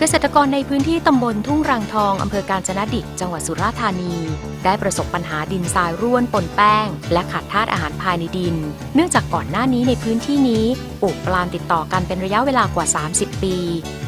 เกษตรกรในพื้นที่ตำบลทุ่งรังทองอำเภอกาญจนดิตจังหวัดสุราษฎร์ธานี ได้ประสบปัญหาดินทรายร่วนปนแป้ง และขาดธาตุอาหารภายในดิน เนื่องจากก่อนหน้านี้ในพื้นที่นี้ปลูกปลาล์มติดต่อกันเป็นระยะเวลากว่า 30 ปี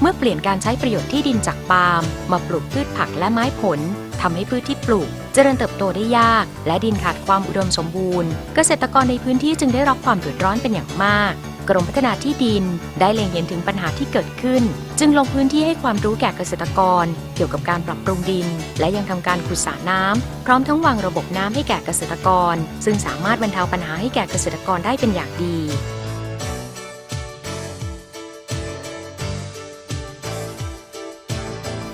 เมื่อเปลี่ยนการใช้ประโยชน์ที่ดินจากปาล์มมาปลูกพืชผักและไม้ผลทำให้พืชที่ปลูกเจริญเติบโตได้ยาก และดินขาดความอุดมสมบูรณ์ เกษตรกรในพื้นที่จึงได้รับความเดือดร้อนเป็นอย่างมาก กรมพัฒนาที่ดิน ได้เล็งเห็นถึงปัญหาที่เกิดขึ้น จึงลงพื้นที่ให้ความรู้แก่เกษตรกร เกี่ยวกับการปรับปรุงดิน และยังทำการขุดสระน้ำพร้อมทั้งวางระบบน้ำให้แก่เกษตรกร ซึ่งสามารถบรรเทาปัญหาให้แก่เกษตรกรได้เป็นอย่างดี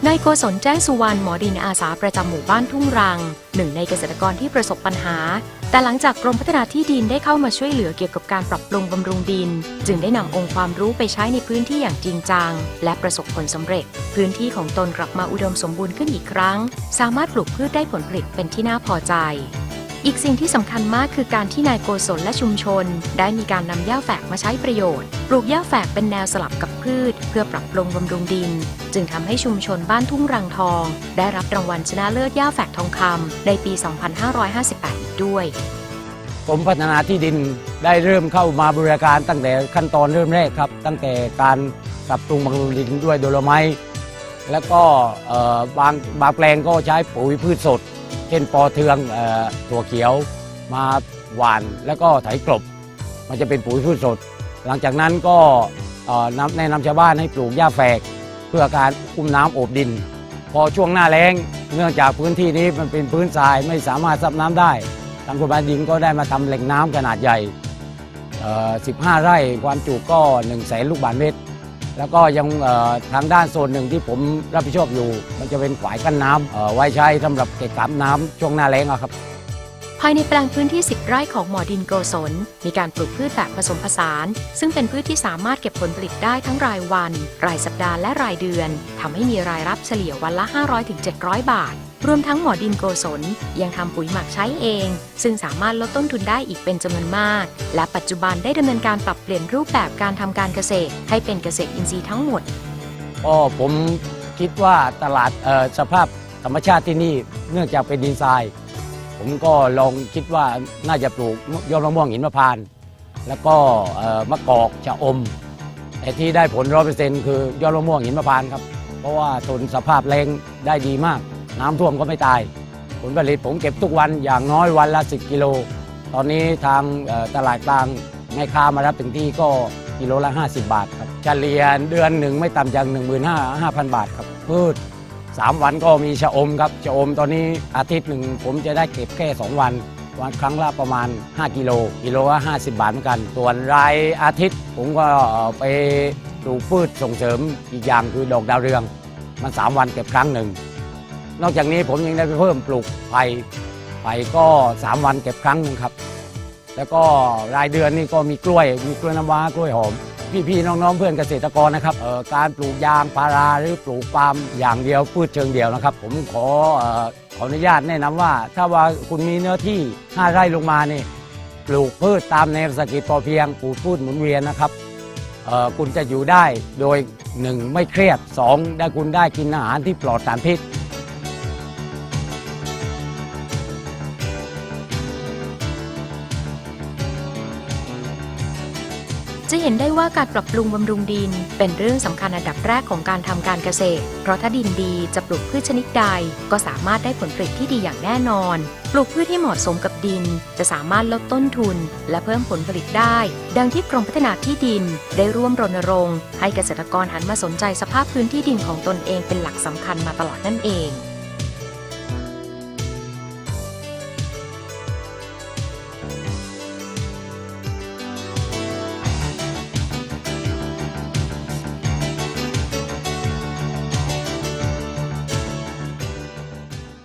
นายโกศลแจ้งสุวรรณหมอดินอาสาประจำหมู่บ้านทุ่งรัง หนึ่งในเกษตรกรที่ประสบปัญหา แต่หลังจากกรมพัฒนาที่ดินได้เข้ามาช่วยเหลือเกี่ยวกับการปรับปรุงบำรุงดิน จึงได้นำองค์ความรู้ไปใช้ในพื้นที่อย่างจริงจัง และประสบผลสำเร็จ พื้นที่ของตนกลับมาอุดมสมบูรณ์ขึ้นอีกครั้ง สามารถปลูกพืชได้ผลผลิตเป็นที่น่าพอใจอีกสิ่งที่สำคัญมากคือการที่นายโกศลและชุมชน ได้มีการนำหญ้าแฝกมาใช้ประโยชน์ ปลูกหญ้าแฝกเป็นแนวสลับกับพืช เพื่อปรับปรุงบำรุงดิน จึงทำให้ชุมชนบ้านทุ่งรังทอง ได้รับรางวัลชนะเลิศหญ้าแฝกทองคำในปี 2558อีกด้วยกรมพัฒนาที่ดินได้เริ่มเข้ามาบริการตั้งแต่ขั้นตอนเริ่มแรกครับ ตั้งแต่การปรับปรุงบำรุงดินด้วยโดโลไมต์แล้วก็บางบางแปลงก็ใช้ปุ๋ยพืชสด เช่นปอเทืองถั่วเขียวมาหว่านแล้วก็ไถกลบ มันจะเป็นปุ๋ยพืชสด หลังจากนั้นก็แนะนำชาวบ้านให้ปลูกหญ้าแฝก เพื่อการอุ้มน้ำโอบดิน พอช่วงหน้าแล้งเนื่องจากพื้นที่นี้มันเป็นพื้นทรายไม่สามารถซับน้ำได้ทางกรมการดินก็ได้มาทำแหล่งน้ำขนาดใหญ่ 15 ไร่ความจุก็1แสนลูกบาศก์เมตร แล้วก็ยังทางด้านโซนหนึ่งที่ผมรับผิดชอบอยู่ มันจะเป็นฝายกั้นน้ำไว้ใช้สำหรับเก็บกักน้ำช่วงหน้าแล้งครับายในแปลงพื้นที่ 10 ไร่ของหมอดินโกศลมีการปลูกพืชแบบผสมผสาน ซึ่งเป็นพืชที่สามารถเก็บผลผลิตได้ทั้งรายวัน รายสัปดาห์และรายเดือนทำให้มีรายรับเฉลี่ยวันละ 500-700 บาท รวมทั้งหมอดินโกศลยังทำปุ๋ยหมักใช้เอง ซึ่งสามารถลดต้นทุนได้อีกเป็นจำนวนมาก และปัจจุบันได้ดำเนินการปรับเปลี่ยนรูปแบบการทำการเกษตร ให้เป็นเกษตรอินทรีย์ทั้งหมดก็ผมคิดว่าตลาดสภาพธรรมชาติที่นี่เนื่องจากเป็นดินทราย ผมก็ลองคิดว่าน่าจะปลูกยอดมะม่วงหินมะพร้านแล้วก็มะกอกชะอมแต่ที่ได้ผลร้อยเปอร์เซ็นต์คือยอดมะม่วงหินมะพร้านครับ เพราะว่าทนสภาพแรงได้ดีมาก น้ำท่วมก็ไม่ตาย ผลผลิตผมเก็บทุกวันอย่างน้อยวันละ 10 กิโล ตอนนี้ทางตลาดกลางแม่ค้ามารับถึงที่ก็กิโลละ 50 บาทครับเฉลี่ยเดือนหนึ่งไม่ต่ำจาก 15,000 บาทครับพืช 3 วันก็มีชะอมครับชะอมตอนนี้อาทิตย์หนึ่งผมจะได้เก็บแค่ 2 วัน วันครั้งละประมาณ 5 กิโล กิโลละ50 บาทเหมือนกัน ส่วนรายอาทิตย์ผมก็ไปปลูกพืชส่งเสริมอีกอย่างคือดอกดาวเรือง มัน 3 วันเก็บครั้งหนึ่ง นอกจากนี้ผมยังได้ไปเพิ่มปลูกไผ่ไผ่ก็ 3 วันเก็บครั้งหนึงครับ แล้วก็รายเดือนนี่ก็มีกล้วย มีกล้วยน้ำว้ากล้วยหอม พี่ๆน้องๆเพื่อนเกษตรกรนะครับเอ่อการปลูกยางพาราหรือปลูกปาล์มอย่างเดียวพืชเชิงเดียวนะครับ ผมขออขออนุญาตแนะนำว่า ถ้าว่าคุณมีเนื้อที่ 5 ไร่ลงมานี่ปลูกพืชตามแนวเศรษฐกิจพอเพียงปลูกพืชหมุนเวียนนะครับเอ่อคุณจะอยู่ได้โดย 1 ไม่เครียด 2 ได้คุณได้กินอาหารที่ปลอดสารพิษ จะเห็นได้ว่าการปรับปรุงบำรุงดิน เป็นเรื่องสำคัญอันดับแรกของการทำการเกษตร เพราะถ้าดินดีจะปลูกพืชชนิดใด ก็สามารถได้ผลผลิตที่ดีอย่างแน่นอน ปลูกพืชที่เหมาะสมกับดิน จะสามารถลดต้นทุน และเพิ่มผลผลิตได้ ดังที่กรมพัฒนาที่ดิน ได้ร่วมรณรงค์ให้เกษตรกรหันมาสนใจสภาพพื้นที่ดินของตนเองเป็นหลักสำคัญมาตลอดนั่นเอง